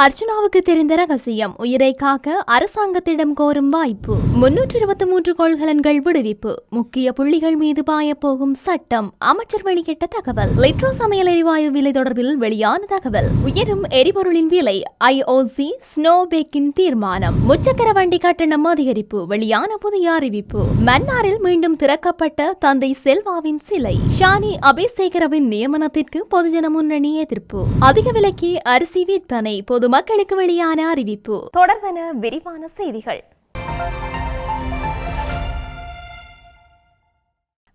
அர்ச்சனாவுக்கு தெரிந்த ரகசியம் உயிரை காக்க அரசாங்கத்திடம் கோரும் வாய்ப்பு முன்னூற்றி இருபத்தி மூன்று கொள்கலன்கள் விடுவிப்பு முக்கிய புள்ளிகள் மீது பாயப்போகும் சட்டம் அமைச்சர் வெளியிட்ட தகவல். லிட்ரோ சமையல் எரிவாயு விலை தொடர்பில் வெளியான தகவல். உயரும் எரிபொருளின் விலை ஐஓசி ஸ்னோபேக்கின் தீர்மானம். முச்சக்கர வண்டி கட்டணம் அதிகரிப்பு வெளியான புதிய அறிவிப்பு. மன்னாரில் மீண்டும் திறக்கப்பட்ட தந்தை செல்வாவின் சிலை. ஷானி அபிசேகரவின் நியமனத்திற்கு பொதுஜன முன்னணி எதிர்ப்பு. அதிக விலைக்கு அரிசி விற்பனை பொதுமக்களுக்கு வெளியான அறிவிப்பு. தொடர்வன விரிவான செய்திகள்.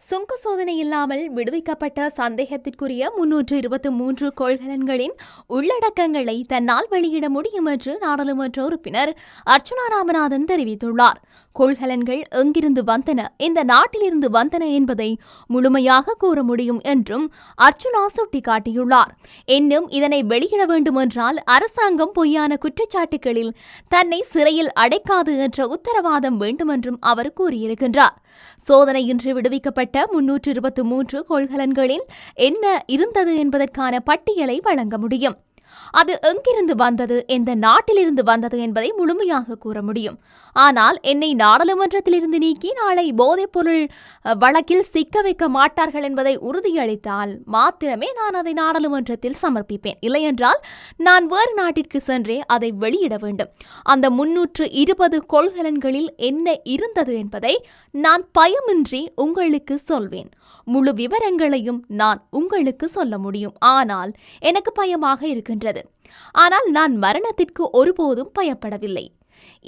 சுங்க சோதனை இல்லாமல் விடுவிக்கப்பட்ட சந்தேகத்திற்குரிய முன்னூற்று இருபத்தி மூன்று கொள்கலன்களின் உள்ளடக்கங்களை தன்னால் வெளியிட முடியும் என்று நாடாளுமன்ற உறுப்பினர் அர்ச்சுனா ராமநாதன் தெரிவித்துள்ளார். கொள்கலன்கள் எங்கிருந்து வந்தன இந்த நாட்டிலிருந்து வந்தன என்பதை முழுமையாக கூற முடியும் என்றும் அர்ச்சுனா சுட்டிக்காட்டியுள்ளார். இன்னும் இதனை வெளியிட வேண்டுமென்றால் அரசாங்கம் பொய்யான குற்றச்சாட்டுகளில் தன்னை சிறையில் அடைக்காது என்ற உத்தரவாதம் வேண்டுமென்றும் அவர் கூறியிருக்கின்றார். சோதனையின்றி விடுவிக்கப்பட்ட முன்னூற்று இருபத்தி மூன்று கொள்கலன்களில் என்ன இருந்தது என்பதற்கான பட்டியலை வழங்க முடியும். அது எங்கிருந்து வந்தது எந்த நாட்டிலிருந்து வந்தது என்பதை முழுமையாக கூற முடியும். ஆனால் என்னை நாடாளுமன்றத்திலிருந்து நீக்கி நாளை போதைப்பொருள் வழக்கில் சிக்க வைக்க மாட்டார்கள் என்பதை உறுதியளித்தால் மாத்திரமே நான் அதை நாடாளுமன்றத்தில் சமர்ப்பிப்பேன். இல்லையென்றால் நான் வேறு நாட்டிற்கு சென்றே அதை வெளியிட வேண்டும். அந்த முன்னூற்று இருபது கொள்கலன்களில் என்ன இருந்தது என்பதை நான் பயமின்றி உங்களுக்கு சொல்வேன். முழு விவரங்களையும் நான் உங்களுக்கு சொல்ல முடியும். ஆனால் எனக்கு பயமாக இருக்கின்றது. ஆனால் நான் மரணத்திற்கு ஒருபோதும் பயப்படவில்லை.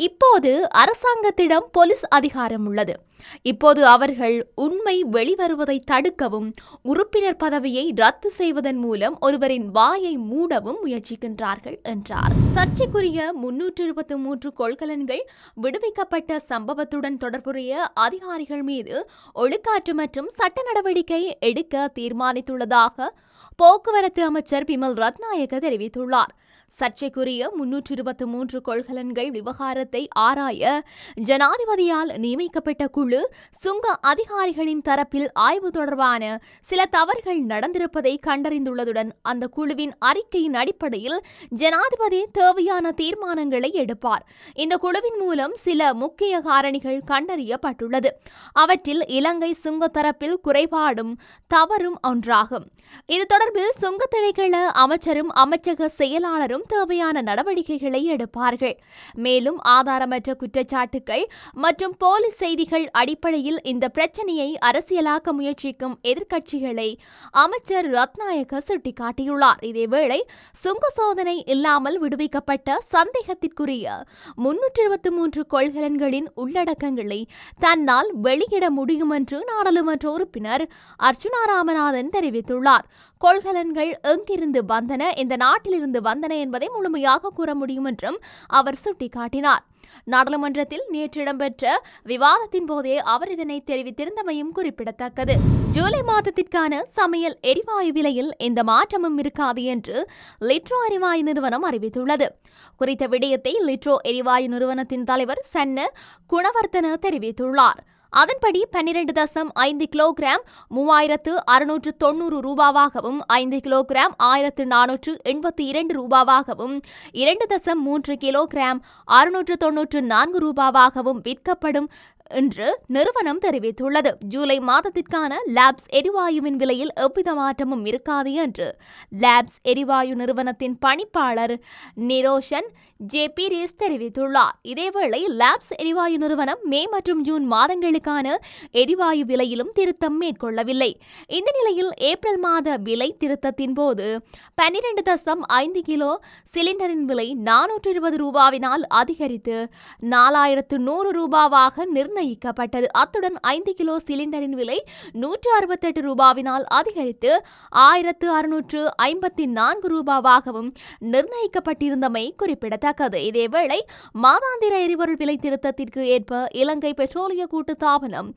இப்போது அரசாங்கத்திடம் போலீஸ் அதிகாரம் உள்ளது. இப்போது அவர்கள் உண்மை வெளிவருவதை தடுக்கவும் உறுப்பினர் பதவியை ரத்து செய்வதன் மூலம் ஒருவரின் வாயை மூடவும் முயற்சிக்கின்றார்கள் என்றார். சர்ச்சைக்குரிய முன்னூற்று இருபத்தி மூன்று கொள்கலன்கள் விடுவிக்கப்பட்ட சம்பவத்துடன் தொடர்புடைய அதிகாரிகள் மீது ஒழுக்காற்று மற்றும் சட்ட நடவடிக்கை எடுக்க தீர்மானித்துள்ளதாக போக்குவரத்து அமைச்சர் பிமல் ரத்நாயக தெரிவித்துள்ளார். சர்ச்சைக்குரிய முன்னூற்று இருபத்தி மூன்று கொள்கலன்கள் விவகாரத்தை ஆராய ஜனாதிபதியால் நியமிக்கப்பட்ட குழு சுங்க அதிகாரிகளின் தரப்பில் ஆய்வு தொடர்பான சில தவறுகள் நடந்திருப்பதை கண்டறிந்துள்ளதுடன் அந்த குழுவின் அறிக்கையின் அடிப்படையில் ஜனாதிபதி தேவையான தீர்மானங்களை எடுப்பார். இந்த குழுவின் மூலம் சில முக்கிய காரணிகள் கண்டறியப்பட்டுள்ளது. அவற்றில் இலங்கை சுங்க தரப்பில் குறைபாடும் தவறும் ஒன்றாகும். இது தொடர்பில் சுங்க திணைக்கள அமைச்சரும் அமைச்சக செயலாளரும் தேவையான நடவடிக்கைகளை எடுப்பார்கள். மேலும் ஆதாரமற்ற குற்றச்சாட்டுகள் மற்றும் போலீஸ் செய்திகள் அடிப்படையில் இந்த பிரச்சனையை அரசியலாக்க முயற்சிக்கும் எதிர்க்கட்சிகளை அமைச்சர் ரத்நாயக சுட்டிக்காட்டியுள்ளார். இதேவேளை சுங்க சோதனை இல்லாமல் விடுவிக்கப்பட்ட சந்தேகத்திற்குரிய முன்னூற்றி இருபத்தி மூன்று கொள்கலன்களின் உள்ளடக்கங்களை தன்னால் வெளியிட முடியும் என்று நாடாளுமன்ற உறுப்பினர் அர்ச்சுனா ராமநாதன் தெரிவித்துள்ளார். கொள்கலன்கள் எங்கிருந்து வந்தன? இந்த நாட்டிலிருந்து வந்தன? என்பதை முழுமையாக கூற முடியும் என்றும் அவர் சுட்டிக்காட்டினார். நாடாளுமன்றத்தில் நேற்று இடம்பெற்ற விவாதத்தின் போதே அவர் இதனை தெரிவித்திருந்தமையும் குறிப்பிடத்தக்கது. ஜூலை மாதத்திற்கான சமையல் எரிவாயு விலையில் எந்த மாற்றமும் இருக்காது என்று லிட்ரோ எரிவாயு நிறுவனம் அறிவித்துள்ளது. குறித்த விடயத்தை லிட்ரோ எரிவாயு நிறுவனத்தின் தலைவர் சன்ன குணவர்த்தன தெரிவித்துள்ளார். அதன்படி பன்னிரண்டு தசம் ஐந்து கிலோகிராம் மூவாயிரத்து அறுநூற்று தொண்ணூறு ரூபாவாகவும் ஐந்து கிலோகிராம் ஆயிரத்து நானூற்று எண்பத்தி இரண்டு ரூபாவாகவும் இரண்டு தசம் மூன்று கிலோகிராம் அறுநூற்று தொன்னூற்று நான்கு ரூபாவாகவும் விற்கப்படும் என்று நிறுவனம் தெரிவித்துள்ளது. ஜூலை மாதத்திற்கான லேப்ஸ் எரிவாயுவின் விலையில் எவ்வித மாற்றமும் இருக்காது என்று லேப்ஸ் எரிவாயு நிறுவனத்தின் பணிப்பாளர் நிரோஷன் ஜே பீரிஸ் தெரிவித்துள்ளார். இதேவேளை லேப்ஸ் எரிவாயு நிறுவனம் மே மற்றும் ஜூன் மாதங்களுக்கான எரிவாயு விலையிலும் திருத்தம் மேற்கொள்ளவில்லை. இந்த நிலையில் ஏப்ரல் மாத விலை திருத்தத்தின் போது பன்னிரண்டு தசம் ஐந்து கிலோ சிலிண்டரின் விலை நானூற்று இருபது ரூபாவினால் அதிகரித்து நாலாயிரத்து நூறு ரூபாவாக நிர்ணயிக்கப்பட்டது அத்துடன் ஐந்து கிலோ சிலிண்டரின் விலை நூற்று அறுபத்தெட்டு ரூபாவினால் அதிகரித்து ஆயிரத்து அறுநூற்று ஐம்பத்தி நான்கு ரூபாவாகவும் நிர்ணயிக்கப்பட்டிருந்தமை குறிப்பிடத்தக்கது. இதேவேளை மாதாந்திர எரிபொருள் விலை திருத்தத்திற்கு ஏற்ப இலங்கை பெட்ரோலிய கூட்டு தாபனம்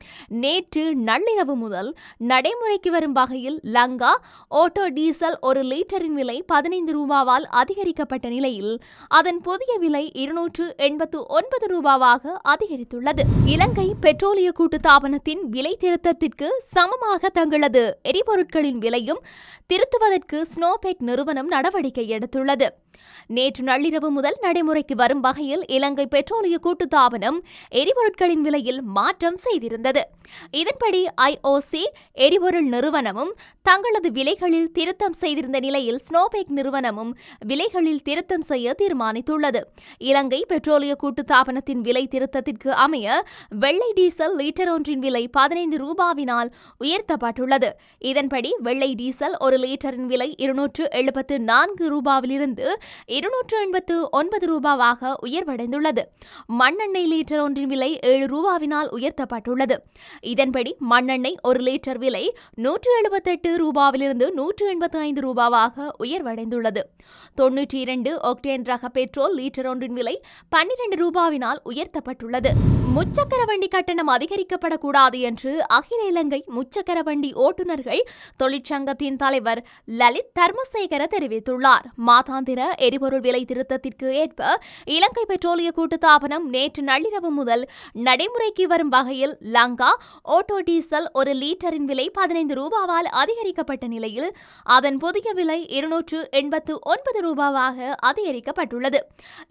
நேற்று நள்ளிரவு முதல் நடைமுறைக்கு வரும் வகையில் லங்கா ஓட்டோ டீசல் ஒரு லீட்டரின் விலை பதினைந்து ரூபாவால் அதிகரிக்கப்பட்ட நிலையில் அதன் புதிய விலை இருநூற்று எண்பத்து ஒன்பது ரூபாவாக அதிகரித்துள்ளது. இலங்கை இலங்கை பெட்ரோலிய கூட்டுத்தாபனத்தின் விலை திருத்தத்திற்கு சமமாக தங்களது எரிபொருட்களின் விலையும் திருத்துவதற்கு ஸ்னோபெக் நிறுவனம் நடவடிக்கை எடுத்துள்ளது. நேற்று நள்ளிரவு முதல் நடைமுறைக்கு வரும் வகையில் இலங்கை பெட்ரோலிய கூட்டுத்தாபனம் எரிபொருட்களின் விலையில் மாற்றம் செய்திருந்தது. இதன்படி ஐஓசி எரிபொருள் நிறுவனமும் தங்களது விலைகளில் திருத்தம் செய்திருந்த நிலையில் ஸ்னோபெக் நிறுவனமும் விலைகளில் திருத்தம் செய்ய தீர்மானித்துள்ளது. இலங்கை பெட்ரோலிய கூட்டுத்தாபனத்தின் விலை திருத்தத்திற்கு அமைய வெள்ளை டீசல் லிட்டர் ஒன்றின் விலை பதினைந்து ரூபாவினால் உயர்த்தப்பட்டுள்ளது. இதன்படி வெள்ளை டீசல் ஒரு லிட்டரின் விலை இருநூற்று எழுபத்து நான்கு ரூபாவிலிருந்து இருநூற்று எண்பத்து ஒன்பது ரூபாவாக உயர்வடைந்துள்ளது. மண்ணெண்ணெய் லிட்டர் ஒன்றின் விலை ஏழு ரூபாவினால் உயர்த்தப்பட்டுள்ளது. இதன்படி மண்ணெண்ணெய் ஒரு லிட்டர் விலை நூற்று எழுபத்தெட்டு ரூபாவிலிருந்து நூற்று எண்பத்து ஐந்து ரூபாவாக உயர்வடைந்துள்ளது. தொன்னூற்றி இரண்டு ஒக்டேன் ரக பெட்ரோல் லிட்டர் ஒன்றின் விலை பன்னிரண்டு ரூபாவினால் உயர்த்தப்பட்டுள்ளது. முச்சக்கர வண்டி கட்டணம் அதிகரிக்கப்படக்கூடாது என்று அகில இலங்கை முச்சக்கர வண்டி ஓட்டுநர்கள் தொழிற்சங்கத்தின் தலைவர் லலித் தர்மசேகர தெரிவித்துள்ளார். மாதாந்திர எரிபொருள் விலை திருத்தத்திற்கு ஏற்ப இலங்கை பெட்ரோலிய கூட்டுத்தாபனம் நேற்று நள்ளிரவு முதல் நடைமுறைக்கு வரும் வகையில் லங்கா ஓட்டோ டீசல் ஒரு லீட்டரின் விலை பதினைந்து ரூபாவால் அதிகரிக்கப்பட்ட நிலையில் அதன் புதிய விலை இருநூற்று எண்பத்து ஒன்பது ரூபாவாக அதிகரிக்கப்பட்டுள்ளது.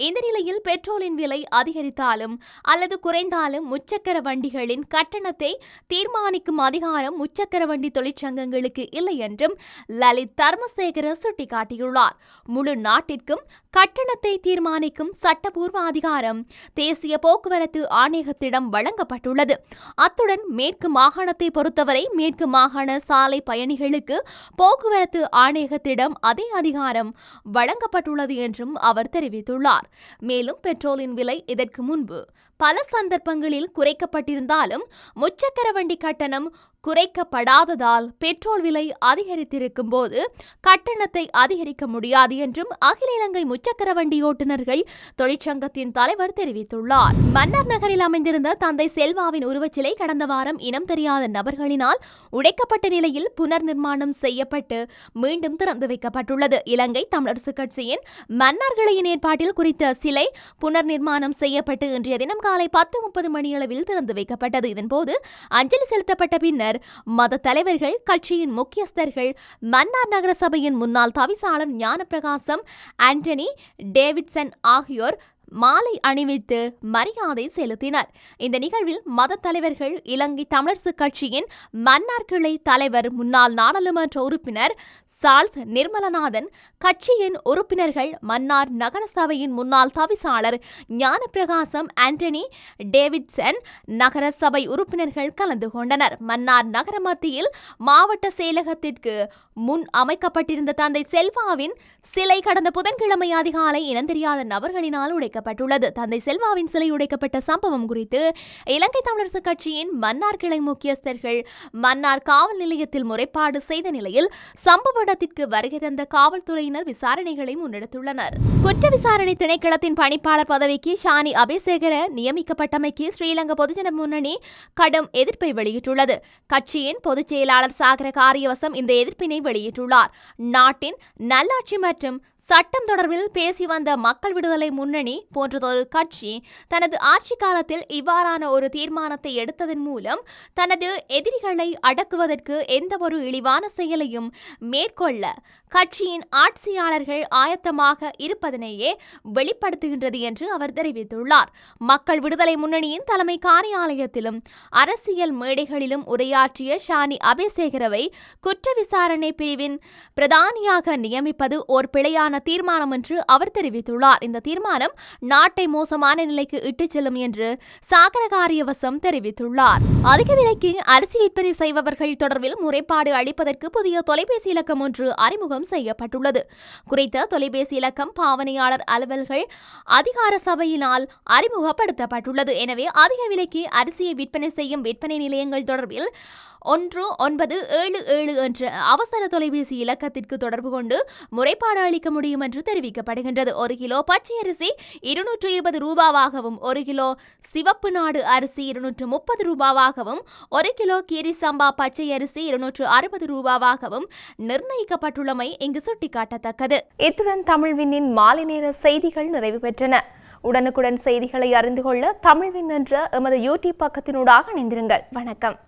இந்த நிலையில் பெட்ரோலின் விலை அதிகரித்தாலும் அல்லது குறைந்தாலும் முச்சக்கர வண்டிகளின் கட்டணத்தை தீர்மானிக்கும் அதிகாரம் முச்சக்கர வண்டி தொழிற்சங்கங்களுக்கு இல்லை என்றும் லலித் தர்மசேகர சுட்டிக்காட்டியுள்ளார். முழு நாட்டிற்கும் கட்டணத்தை தீர்மானிக்கும் சட்டபூர்வ அதிகாரம் தேசிய போக்குவரத்து ஆணையகத்திடம் வழங்கப்பட்டுள்ளது. அத்துடன் மேற்கு மாகாணத்தை பொறுத்தவரை மேற்கு மாகாண சாலை பயணிகளுக்கு போக்குவரத்து ஆணையகத்திடம் அதே அதிகாரம் வழங்கப்பட்டுள்ளது என்றும் அவர் தெரிவித்துள்ளார். மேலும் பெட்ரோலின் விலை இதற்கு முன்பு பல சந்தர்ப்பங்களில் குறைக்கப்பட்டிருந்தாலும் முச்சக்கர வண்டி கட்டணம் குறைக்கப்படாததால் பெட்ரோல் விலை அதிகரித்திருக்கும் போது கட்டணத்தை அதிகரிக்க முடியாது என்றும் அகில இலங்கை முச்சக்கர வண்டி ஓட்டுநர்கள் தொழிற்சங்கத்தின் தலைவர் தெரிவித்துள்ளார். மன்னார் நகரில் அமைந்திருந்த தந்தை செல்வாவின் உருவச்சிலை கடந்த வாரம் இனம் தெரியாத நபர்களினால் உடைக்கப்பட்ட நிலையில் புனர் நிர்மாணம் செய்யப்பட்டு மீண்டும் திறந்து வைக்கப்பட்டுள்ளது. இலங்கை தமிழரசு கட்சியின் மன்னார்களின் ஏற்பாட்டில் குறித்த சிலை புனர் நிர்மாணம் செய்யப்பட்டு இன்றைய தினம் காலை பத்து முப்பது மணியளவில் திறந்து வைக்கப்பட்டது. இதன்போது அஞ்சலி செலுத்தப்பட்ட பின்னர் மத தலைவர்கள் கட்சியின் முக்கியஸ்தர்கள் மன்னார் நகர சபையின் முன்னாள் தவிசாளர் ஞானப்பிரகாசம் ஆண்டனி டேவிட்சன் ஆகியோர் மாலை அணிவித்து மரியாதை செலுத்தினர். இந்த நிகழ்வில் மத தலைவர்கள் இலங்கை தமிழரசு கட்சியின் மன்னார் கிளை தலைவர் முன்னாள் நாடாளுமன்ற உறுப்பினர் சார்ல்ஸ் நிர்மலநாதன் கட்சியின் உறுப்பினர்கள் மன்னார் நகர சபையின் முன்னாள் தவிசாளர் ஞானப்பிரகாசம் ஆண்டனி டேவிட்சன் நகர சபை உறுப்பினர்கள் கலந்து கொண்டனர். மன்னார் நகர மத்தியில் மாவட்ட செயலகத்திற்கு முன் அமைக்கப்பட்டிருந்த தந்தை செல்வாவின் சிலை கடந்த புதன்கிழமை அதிகாலை இனந்தெரியாத நபர்களினால் உடைக்கப்பட்டுள்ளது. தந்தை செல்வாவின் சிலை உடைக்கப்பட்ட சம்பவம் குறித்து இலங்கை தமிழரசு கட்சியின் மன்னார் கிளை முக்கியஸ்தர்கள் மன்னார் காவல் நிலையத்தில் முறைப்பாடு செய்த நிலையில் சம்பவ இடத்திற்கு வருகை தந்த காவல்துறையினர் விசாரணைகளை முன்னெடுத்துள்ளனர். குற்ற விசாரணை திணைக்களத்தின் பணிப்பாளர் பதவிக்கு ஷானி அபேசேகர நியமிக்கப்பட்டமைக்கு ஸ்ரீலங்கா பொதுஜன முன்னணி கடும் எதிர்ப்பை வெளியிட்டுள்ளது. கட்சியின் பொதுச் செயலாளர் சாகர காரியவசம் இந்த எதிர்ப்பினை வெளியிட்டுள்ளார். நாட்டின் நல்லாட்சி மற்றும் சட்டம் தொடர்பில் பேசி வந்த மக்கள் விடுதலை முன்னணி போன்றதொரு கட்சி தனது ஆட்சி காலத்தில் இவ்வாறான ஒரு தீர்மானத்தை எடுத்ததன் மூலம் தனது எதிரிகளை அடக்குவதற்கு எந்தவொரு இழிவான செயலையும் மேற்கொள்ள கட்சியின் ஆட்சியாளர்கள் ஆயத்தமாக இருப்பதனையே வெளிப்படுத்துகின்றது என்று அவர் தெரிவித்துள்ளார். மக்கள் விடுதலை முன்னணியின் தலைமை காரியாலயத்திலும் அரசியல் மேடைகளிலும் உரையாற்றிய ஷானி அபேசேகரவை குற்ற விசாரணை பிரிவின் பிரதானியாக நியமிப்பது ஓர் பிழையான தீர்மானம் என்று அவர் தெரிவித்துள்ளார். இந்த தீர்மானம் நாட்டை மோசமான நிலைக்கு இட்டுச் செல்லும் என்று சாகர காரியவசம் தெரிவித்துள்ளார். அதிக விலைக்கு அரிசி விற்பனை செய்பவர்கள் தொடர்பில் முறைப்பாடு அளிப்பதற்கு புதிய தொலைபேசி இலக்கம் ஒன்று அறிமுகம் செய்யப்பட்டுள்ளது. குறித்த தொலைபேசி இலக்கம் பாவனையாளர் அலுவல்கள் அதிகார சபையினால் அறிமுகப்படுத்தப்பட்டுள்ளது. எனவே அதிக விலைக்கு அரிசியை விற்பனை செய்யும் விற்பனை நிலையங்கள் தொடர்பில் ஒன்று ஒன்பது ஏழு ஏழு என்ற அவசர தொலைபேசி இலக்கத்திற்கு தொடர்பு கொண்டு முறைப்பாடு அளிக்க முடியும் என்று தெரிவிக்கப்படுகின்றது. ஒரு கிலோ பச்சை அரிசி இருநூற்று இருபது ரூபாவாகவும் ஒரு கிலோ சிவப்பு நாடு அரிசி இருநூற்று முப்பது ரூபாவாகவும் ஒரு கிலோ கீரி சம்பா பச்சை அரிசி இருநூற்று அறுபது ரூபாவாகவும் நிர்ணயிக்கப்பட்டுள்ளமை இங்கு சுட்டிக்காட்டத்தக்கது. இத்துடன் தமிழ்வினின் மாலை நேர செய்திகள் நிறைவு பெற்றன. உடனுக்குடன் செய்திகளை அறிந்து கொள்ள தமிழ்வின் என்ற எமது யூடியூப் பக்கத்தினூடாக இணைந்திருங்கள். வணக்கம்.